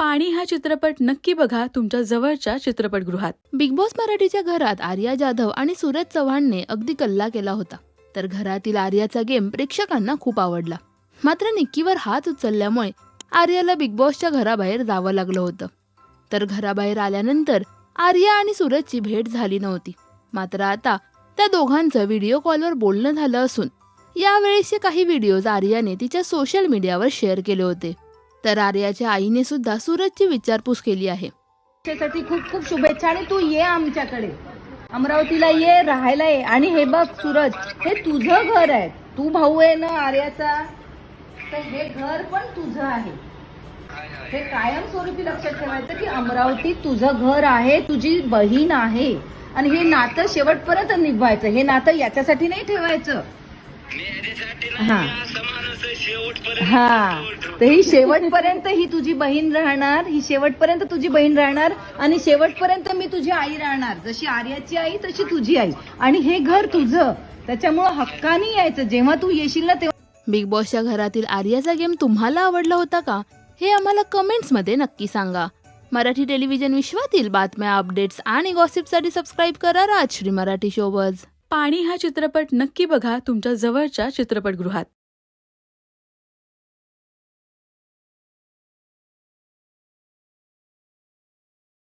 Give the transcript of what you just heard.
पाणी हा चित्रपट नक्की बघा तुमच्या जवळच्या चित्रपटगृहात. बिग बॉस मराठीच्या घरात आर्या जाधव आणि सूरज चव्हाणने अगदी कल्ला केला होता. तर घरातील आर्याचा गेम प्रेक्षकांना खूप आवडला. मात्र निक्कीवर हात उचलल्यामुळे आर्याला बिग बॉसच्या घराबाहेर जावं लागलं होतं. तर घराबाहेर आल्यानंतर आर्या आणि सूरजची भेट झाली नव्हती. मात्र आता त्या दोघांचं व्हिडिओ कॉलवर बोलणं झालं असून यावेळेसचे काही व्हिडिओज आर्याने तिच्या सोशल मीडियावर शेअर केले होते. तर आर्याच्या आईने सुद्धा सूरजची विचारपूस केली आहे. त्यासाठी खूप खूप शुभेच्छा आणि तू ये आमच्याकडे. अमरावतीला ये राहायला ये. आणि हे बघ सूरज हे तुझं घर आहे. तू भाऊ आहे ना आर्याचा? तर हे घर पण तुझं आहे. हे कायमस्वरूपी लक्षात ठेवायचं की अमरावती तुझं घर आहे तुझी बहीण आहे. आणि हे नातं शेवटपर्यंत निभवायचं हे नातं याच्यासाठी नाही ठेवायचं. हा. हा. तर ही शेवटपर्यंत ही तुझी बहीण राहणार ही शेवटपर्यंत तुझी बहीण राहणार आणि शेवटपर्यंत मी तुझी आई राहणार. जशी आर्याची आई तशी तुझी आई. आणि हे घर तुझं. त्याच्यामुळं हक्कानी यायचं. जेव्हा तू येशील ना तेव्हा बिग बॉसच्या घरातील आर्याचा गेम तुम्हाला आवडला होता का? हे आम्हाला कमेंट्समध्ये नक्की सांगा. मराठी टेलिव्हिजन विश्वातील बातम्या अपडेट्स आणि गॉसिपसाठी सबस्क्राईब करा राजश्री मराठी शोबज पाणी हा चित्रपट नक्की बघा तुमच्या जवळच्या चित्रपटगृहात.